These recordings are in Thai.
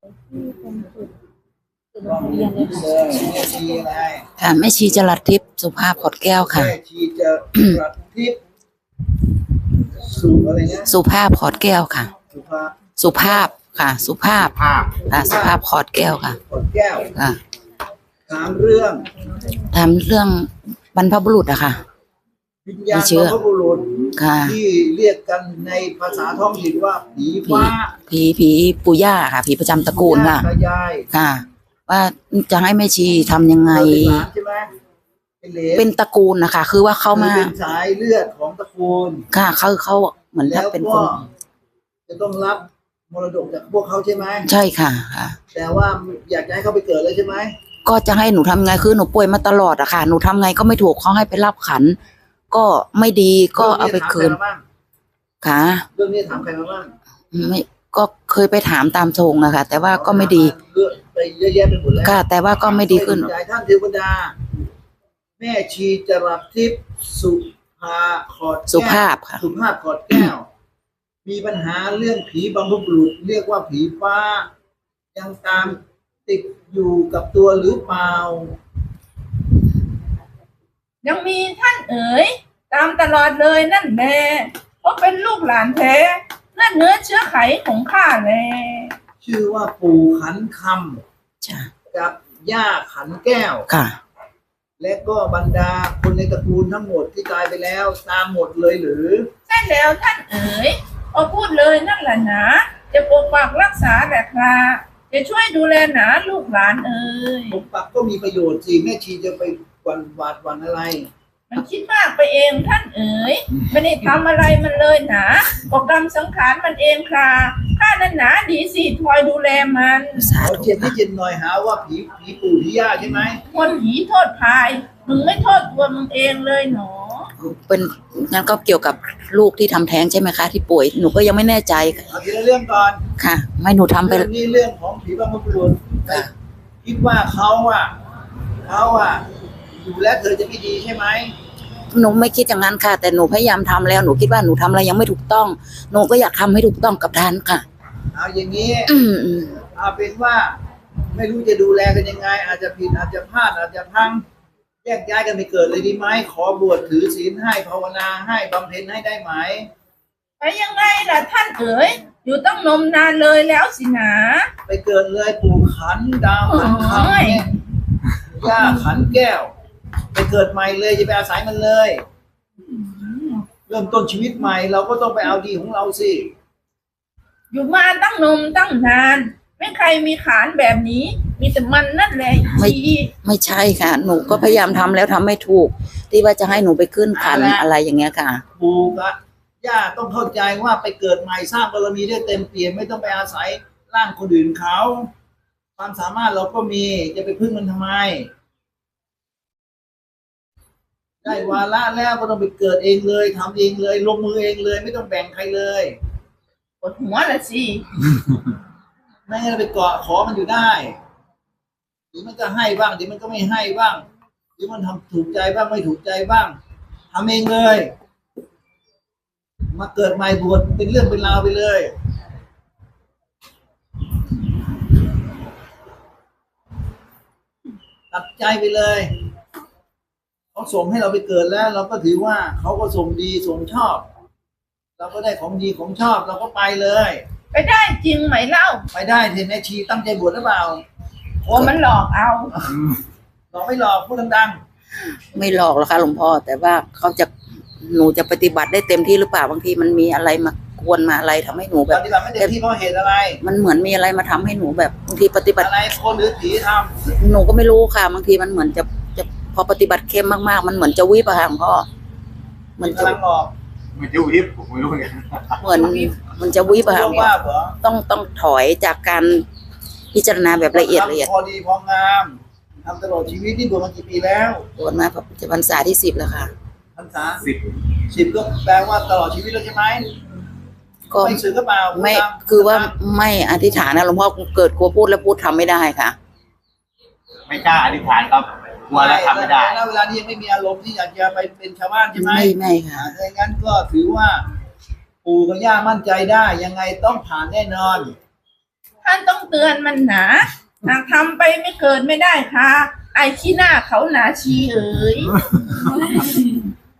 เรียนเลยค่ะเลยแม่ชีอะไรค่ะแม่ชีจรัสทิพย์สุภาพขอดแก้วค่ะ แม่ชีจะรัดทิพย์สุอะไรนะสุภาพขอดแก้วค่ะ สุภาพสุภาพค่ะ สุภาพภาพค่ะสุภาพขอดแก้วค่ะกดแก้วค่ะถามเรื่องทำเรื่องบรรพบุรุษอะค่ะ วิญญาณไม่เชื่อบรรพบุรุษ ค่ะ ที่เรียกกันในภาษาท้องถิ่นว่าผีผีฟ้าผีผีปู่ย่าค่ะ ผีประจำตระกูลค่ะ ตายายค่ะ ว่าจะให้แม่ชีทำยังไงเป็นหลานใช่ไหมเป็นเหลนเป็นตระกูลนะคะ คือว่าเข้ามาคือเป็นสายเลือดของตระกูล ค่ะเขาเขาเหมือนแล้ถ้าวเป็นคก็น จะต้องรับมรดกจากพวกเขาใช่ไหมใช่ค่ะค่ะ แต่ว่าอยากจะให้เขาไปเกิดเลยใช่ไหมก็จะให้หนูทำไงคือหนูป่วยมาตลอดอะค่ะ หนูทำไงก็ไม่ถูกเขาให้ไปรับขัน ก็ไม่ดีก็เอาไปคืนเรื่องนี้ถามใครมาบ้างค่ะเรื่องนี้ถามใครมาบ้างไม่ก็เคยไปถามตามทรงอะค่ะ แต่ว่าก็ไม่ดีเลือกไปเยอะแยะไปหมดแล้วค่ะ แต่ว่าก็ไม่ดีขึ้นใจท่านเทวดา แม่ชีจรัสทิพย์สุภาขอดแก้วสุภาพค่ะสุภาพขอดแก้ว มีปัญหาเรื่องผีบรรพบุรุษเรียกว่าผีฟ้า ยังตามติดอยู่กับตัวหรือเปล่ายังมีท่านเอ๋ย ตามตลอดเลยนั่นแหละเพราะเป็นลูกหลานแท้เลือดเนื้อเชื้อไขของข้าแลชื่อว่าปู่ขันคจ้ะำกับย่าขันแก้ว ค่ะ และก็บรรดาคนในตระกูลทั้งหมดที่ตายไปแล้วตามหมดเลยหรือ ใช่แล้วท่านเอ๋ยพอพูดเลยนั่นแหละหนะจะปกปักรักษาแหละคราจะช่วยดูแลหนาลูกหลานเอ๋ยปกปักก็มีประโยชน์สิแม่ชีจะไปหวันหวาดหวันอะไร มันคิดมากไปเองท่านเอ๋ยไม่ได้ทำอะไรมันเลยหนาก็กรรมสังขารมันเองคราข้านั้นหนาดีสิคอยดูแลมันสาเอาธุเจ็บที่เจ็บหน่อยหาว่าผีผีปู่ผีย่าใช่ไหมคนผีโทษพายมึงไม่โทษตัวมึงเองเลยหนอเป็นงั้นก็เกี่ยวกับลูกที่ทำแท้งใช่ไหมคะ ที่ป่วยหนูก็ยังไม่แน่ใจเอาทีละเรื่องก่อนค่ะ ไม่หนูทำไป เรื่องนี้เรื่องของผีบรรพบุรุษค่ะ คิดว่าเขาอะเขาอะ อยู่แล้วเธอจะไม่ดีใช่ไหมหนูไม่คิดอย่างนั้นค่ะ แต่หนูพยายามทำแล้วหนูคิดว่าหนูทำอะไรยังไม่ถูกต้อง หนูก็อยากทำให้ถูกต้องกับท่านค่ะ เอาอย่างนี้อืมอืมเอาเป็นว่า ไม่รู้จะดูแลกันยังไง อาจจะผิดอาจจะพลาดอาจจะพังแยกย้ายกันไปเกิดเลยดีไหมขอบวชถือศีลให้ภาวนาให้บำเพ็ญให้ได้ไหมไปยังไงล่ะท่านเอ๋ยอยู่ต้องนมนานเลยแล้วสินะไปเกิดเลยปู่ขันดาวขันคำเนี่ยย่าขันแก้ว ไปเกิดใหม่เลยจะไปอาศัยมันเลย เริ่มต้นชีวิตใหม่ เราก็ต้องไปเอาดีของเราสิ อยู่มาตั้งนมตั้งนาน ไม่ใครมีขานแบบนี้ มีแต่มันนั่นแหละชีไม่ใช่ค่ะ หนูก็พยายามทำแล้วทำไม่ถูก ที่ว่าจะให้หนูไปขึ้นขันอะไรอย่างเงี้ยค่ะปู่กับย่าต้องเข้าใจว่าไปเกิดใหม่สร้างบารมีได้เต็มเปี่ยมไม่ต้องไปอาศัยร่างคนอื่นเขา ความสามารถเราก็มีจะไปพึ่งมันทำไม ได้วาระแล้วก็ต้องไปเกิดเองเลยทำเองเลย ลงมือเองเลย ไม่ต้องแบ่งใครเลยปวดหัวละสิไม่งั้นเราไปเกาะขอมันอยู่ได้เดี๋ยวมันก็ให้บ้างเดี๋ยวมันก็ไม่ให้บ้างเดี๋ยวมันทำถูกใจบ้างไม่ถูกใจบ้างทำเองเลย มาเกิดใหม่บวชเป็นเรื่องเป็นราวไปเลยตัดใจไปเลย เขาส่งให้เราไปเกิดแล้ว เราก็ถือว่าเขาก็ส่งดีส่งชอบ เราก็ได้ของดีของชอบเราก็ไปเลย ไปได้จริงไหมเล่าไปได้เทนแม่ชีตั้งใจบวชหรือเปล่าโอ้มันหลอกเอาหลอกไม่หลอกพูดดังไม่หลอกหรอกค่ะหลวงพ่อแต่ว่าเขาจะหนูจะปฏิบัติได้เต็มที่หรือเปล่าบางทีมันมีอะไรมากวนมาอะไรทำให้หนูๆแบปบฏิบัติไม่เต็มที่เพราะเหตุอะไร มันเหมือนมีอะไรมาทำให้หนูแบบบางทีปฏิบัติอะไรคนหรือผีทหนูก็ไม่รู้ค่ะบางทีมันเหมือนจะจะ พอปฏิบัติเข้มมากๆ มันเหมือนจะวิบอะค่ะหลวงพ่อมันำจะกำลังหลอกมันจะวิบผมไม่รู้เหมือนกันเหมือนมันจะวิบอะค่ะหลวงพ่อว่าเหรอต้องต้องถอยจากการพิจารณาแบบละเอียดละเอียดทำพอดีพองามทำตลอดชีวิตที่บวชมากี่ปีแล้วบวชมาจะพรรษาที่สิบแล้วค่ะพรรษาสิบสิบก็แปลว่าตลอดชีวิตแล้วใช่ไหมก็ไม่สื่อก็เปล่าไม่พูดตาคือว่าไม่อธิษฐานนะหลวงพ่อเกิดกลัวพูดแล้วพูดทำไม่ได้ค่ะ ไม่กล้าอธิษฐานครับ กลัวแล้วทำไม่ได้ แล้วเวลานี้ยังไม่มีอารมณ์ที่อยากจะไปเป็นชาวบ้านใช่ไหมไม่ไม่ค่ะอ่าถ้าอย่างนั้นก็ถือว่า ปู่กับย่ามั่นใจได้ ยังไงต้องผ่านแน่นอน ท่านต้องเตือนมันหนาหากทำไปไม่เกิดไม่ได้ค่ะ ไอ้ขี้หน้าเขาหนาชีเอ๋ย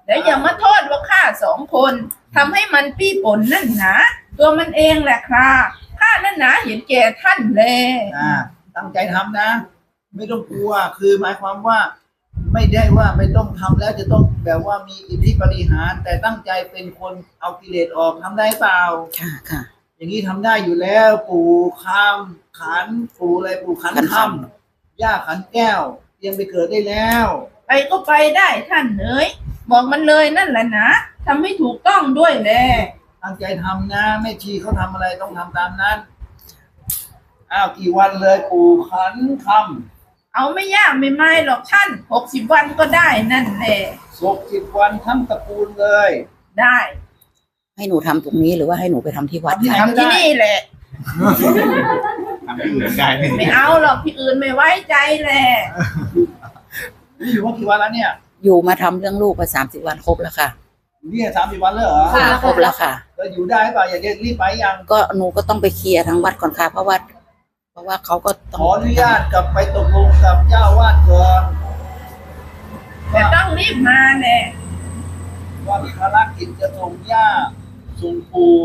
เดี๋ยวอย่ามาโทษว่าข้าสองคนทำให้มันปี้ปนนั่นหนาตัวมันเองแหละค่ะข้านั่นหนาเห็นแก่ท่านแลอ่าตั้งใจทำนะ ไม่ต้องกลัว คือหมายความว่าไม่ได้ว่าไม่ต้องทำแล้วจะต้องแบบว่ามีอิทธิปฏิหารย์แต่ตั้งใจเป็นคนเอากิเลสออกทำได้เปล่า ค่ะค่ะ อย่างนี้ทำได้อยู่แล้ว ปู่คำขันปู่อะไรปู่ขันขันคคำย่าขันแก้วเตรียมไปเกิดได้แล้ว ไปก็ไปได้ท่านเอ๋ยบอกมันเลยนั่นแหละนะทำให้ถูกต้องด้วยแลตั้งใจทำนะแม่ชีเขาทำอะไรต้องทำตามนั้นอ้าวกี่วันเลยปู่ขันค เอาไม่ยากไม่ไม่หรอกท่านหกสิบวันก็ได้นั่นแหละำศกสิบวันทั้งตระกูลเลย ได้ให้หนูทำตรงนี้หรือว่าให้หนูไปทำที่วัดทำที่ไหนคะทำที่นี่แหละ ทำที่อื่นได้ไหมไม่เอาหรอกที่อื่นไม่ไว้ใจแหละนี่อยู่มากี่วันแล้วเนี่ย อยู่มาทำเรื่องลูกไปสามสิบวันครบแล้วค่ะอยู่เนี่ยสามสิบวันแล้วเหรอค่ะครบแล้วค่ะก็อยู่ได้เปล่าอยากจะรีบไปยัง ก็หนูก็ต้องไปเคลียร์ทั้งวัดก่อนค่ะเพราะว่าเพ ราะว่าเขาก็ต้ของออนุญาตกลับไปตกลงกับเจ้าวาดก่อนแต่ต้องรีบมาแหละว่ามีภารกิจจะส่งย่าส่งปู่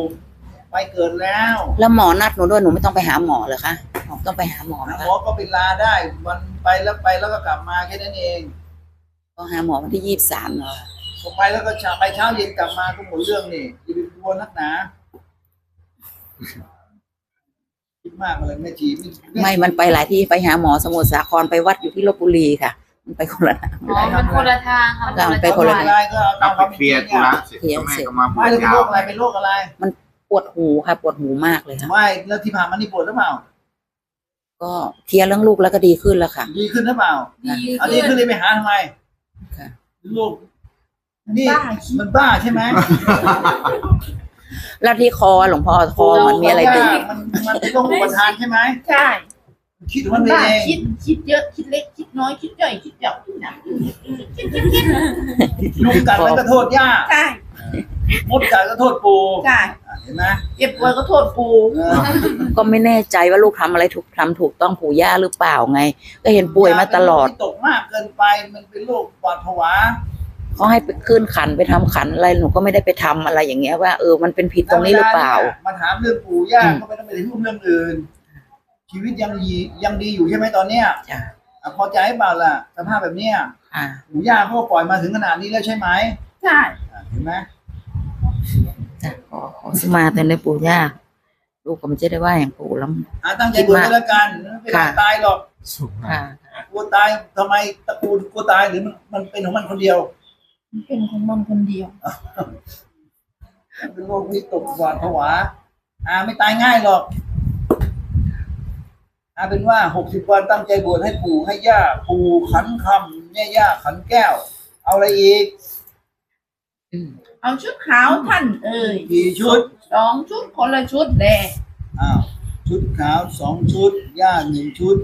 ไปเกิดแล้วแล้วหมอนัดหนูด้วยหนูไม่ต้องไปหาหมอเหรอคะหมอต้องไปหาหมอไหมหมคะอก็ไปลาได้วันไปแล้วไปแล้วก็กลับมาแค่นั้นเองต้องหาหมอวันที่ยี่สิบสามเนาะผมไปแล้วก็เช้าไปเช้าเย็นกลับมาก็หมดเรื่องนี่อย่าไปกลัวนักหนาคิด มากเลยแม่จีไม่ไม่ มันไปหลายที่ไปหาหมอสมุทรสาครไปวัดอยู่ที่ลบบุรีค่ะ มันไปคนละทางอ๋อมันคนละทางค่ะเราไปคนละไม่เป็นไรก็เอาต้ตาอมงความไปเป็นเคลียร์จริธุงระอะเสร็จก็แม่ก็มาพูไม่ดแล้วเป็นยาโรวคอะไรเป็นโรคอะไรปวดหูค่ะปวดหูมากเลยค่ะไม่แล้วที่ผ่านมานี่ปวดหรือเปล่าก็เคลียร์เรื่องลูกแล้วก็ดีขึ้นแล้วค่ะ ดีขึ้นหรือเปล่าดีอันนี้ขึ้ขึ้นนเลยไปหาทำไมค่ะโรคนี่บ้าคิดมันบ้าใช่ไหม แล้วที่คอหลวงพ่อคอมันมีอะไรดึงมันมันเป็นโรคอุปทานใช่ไหมใช่คิดของมันไปบ้าเองคิดคิดเยอะคิดเล็กคิดน้อยคิดย่อยคิดเจาะคิดหนักคิดคิดคิดยุงกัดมันก็โทษย่าใช่มดกัดก็โทษปูใช่อะเห็นไหมเจ็บป่วยก็โทษปูเออก็ไม่แน่ใจว่าลูกทำอะไรถูกทำถูกต้องปู่ย่าหรือเปล่าไง ก็เห็นป่วยมาตลอดย่เป็นโรคที่ตกมากเกินไปมันเป็นโรคปอดผวา เขาให้ไปขึ้นขันไปทำขันอะไรหนูก็ไม่ได้ไปทำอะไรอย่างเงี้ยว่าเออมันเป็นผิดตรงนี้หรือเปล่ามาถามเรื่องปู่ย่าอืมก็ไม่ต้องไปถึงเรื่องอื่น ชีวิตยังดียังดีอยู่ใช่ไหมตอนเนี้ยจ้ะอะพอใจเปล่าล่ะสภาพแบบเนี้ยอ่าปู่ย่าเขาก็ปล่อยมาถึงขนาดนี้แล้วใช่ไหมใช่อะเห็นไหมจ้ะขอขอสมาแต่ในปู่ย่าลูกก็ไม่จะได้ว่าอย่างปู่แล้วอะตั้งใจบวชก็แล้วกันไม่เป็นไรค่ะตายหรอกค่ะกลัวตายทำไมตระกูลกลัวตายหรือมันมันเป็นของมันคนเดียว เป็นของมันคนเดียวเป็นโรควิตกหวาดผวาอ่าไม่ตายง่ายหรอกอ่าเป็นว่าหกสิบวันตั้งใจบวชให้ปู่ให้ย่า ปู่ขันคำแม่ย่าขันแก้ว เอาอะไรอีกอืมเอาชุดขาวท่านเอ่ยกี่ชุดสองชุดคนละชุดแหละอ้าวชุดขาวสองชุด ย่าหนึ่งชุด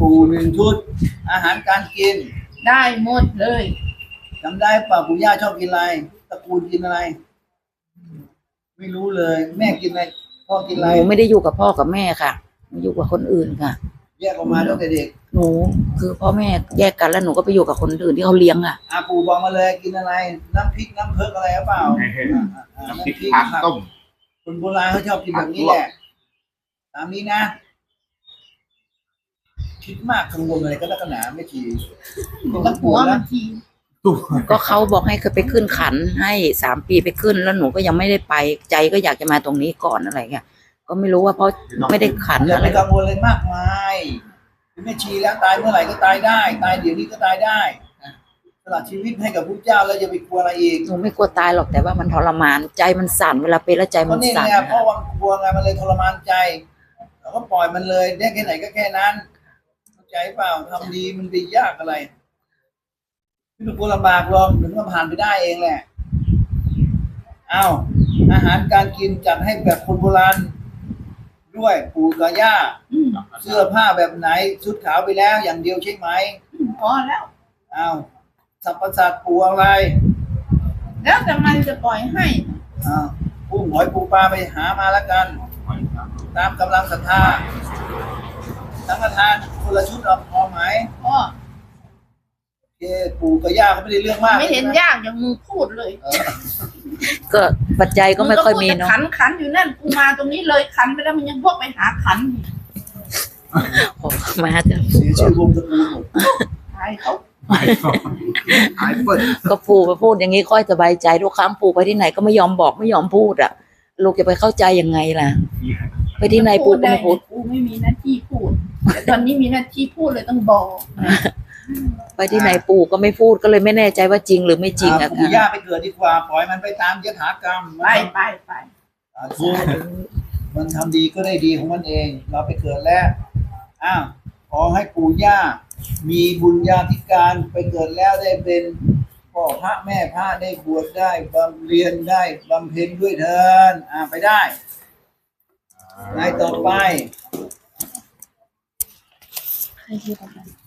ปู่หนึ่งชุด อาหารการกิน ได้หมดเลย จำได้ป่ะปู่ย่าชอบกินอะไรตระกูลกินอะไร ไม่รู้เลย แม่กินอะไรพ่อกินหอะไรนูไม่ได้อยู่กับพ่อกับแม่ค่ะหนูอยู่กับคนอื่นค่ะ แยกออกมาตั้งแต่เด็กหนู คือพ่อแม่แยกกันแล้วหนูก็ไปอยู่กับคนอื่นที่เขาเลี้ยงอะอาปู่บอกมาเลยกินอะไร น้ำพริกน้ำเพิกอะไรหรือเปล่าอ่าอ่าอ่าน้ำพริกผักต้มคนโบราณเขาชอบกินแบบนี้แหละตามนี้นะคิดมากกังวลอะไรก็แล้วกันหนาไม่ทีต้องปหัววดมัแล้วนที ก็เขาบอกให้เคยไปขึ้นขันให้สามปีไปขึ้นแล้วหนูก็ยังไม่ได้ไปใจก็อยากจะมาตรงนี้ก่อนอะไรเงี้ยก็ไม่รู้ว่าเพราะไม่ได้ขันอย่าอะไปไรกังวลเลยมากมายเป็นแม่ชีแล้วตายเมื่อไหร่ก็ตายได้ ตายเดี๋ยวนี้ก็ตายได้สละชีวิตให้กับพระเจ้าแล้วอย่าไปกลัวอะไรอีกหนูไม่กลัวตายหรอกแต่ว่ามันทรมานใจมันสั่นเวลาเป็นแล้วใจเพมัราะนนี่สั่นไงเพราะวังกลัวไงมันเลยทรมานใจเราก็ปล่อยมันเลยได้แค่ไหนก็แค่นั้นเข้าใจเปล่าทำดีมันไปยากอะไร ไม่ต้องกลัวลำบากหรอกเดี๋ยวมันผ่านไปได้เองแหละเอาอาหารการกินจัดให้แบบคนโบราณด้วยปู่กับย่าอืมเสื้อผ้าแบบไหนชุดขาวไปแล้วอย่างเดียวใช่ไหมพอแล้วเอาสัพพสัตว์ปูอะไร แล้วแต่มันจะปล่อยให้เอากุ้งหอยปูปลาไปหามาแล้วกันไปตามกำลังศรัทธาสังฆทานคนละชุดเอาพอไหมพ่อโอ เคปู่กับย่าเขาไม่ได้เรื่องมากไม่เห็นใช่ยากอย่างมึงพูดเลยเออก็ปัจจัยก็ไม่ค่อยมีงก็พูดแต่เนาะขันขันอยู่นั่นกูมาตรงนี้เลยขันไปแล้วมันยังพวกไปหาขันอีกโอ้มาจะเสียชื่อวงตระกูลหมดตายเขาหายเปิดก็ปู่ไปพูดอย่างนี้ค่อยสบายใจทุกครั้งปู่ไปที่ไหนก็ไม่ยอมบอกไม่ยอมพูดอะ ลูกจะไปเข้าใจยังไงล่ะ ไปที่ไหนปู่ก็ไม่พูด กูไม่มีหน้าที่พูดแต่ตอนนี้มีหน้าที่พูดเลยต้องบอก ไปที่ไหนปู่ก็ไม่พูดก็เลยไม่แน่ใจว่าจริงหรือไม่จริงอะอะปู่ย่าไปเกิดดีกว่า ปล่อยมันไปตามยถากรรมไปไปไปสาธุมันทำดีก็ได้ดีของมันเอง เราไปเกิดแล้วอ้าวขอให้ปู่ย่า มีบุญญาธิการไปเกิดแล้วได้เป็นพ่อพระแม่พระได้บวชได้บำเรียนได้บำเพ็ญด้วยเถินอ่าไปได้นายต่อไปใครที่ทำ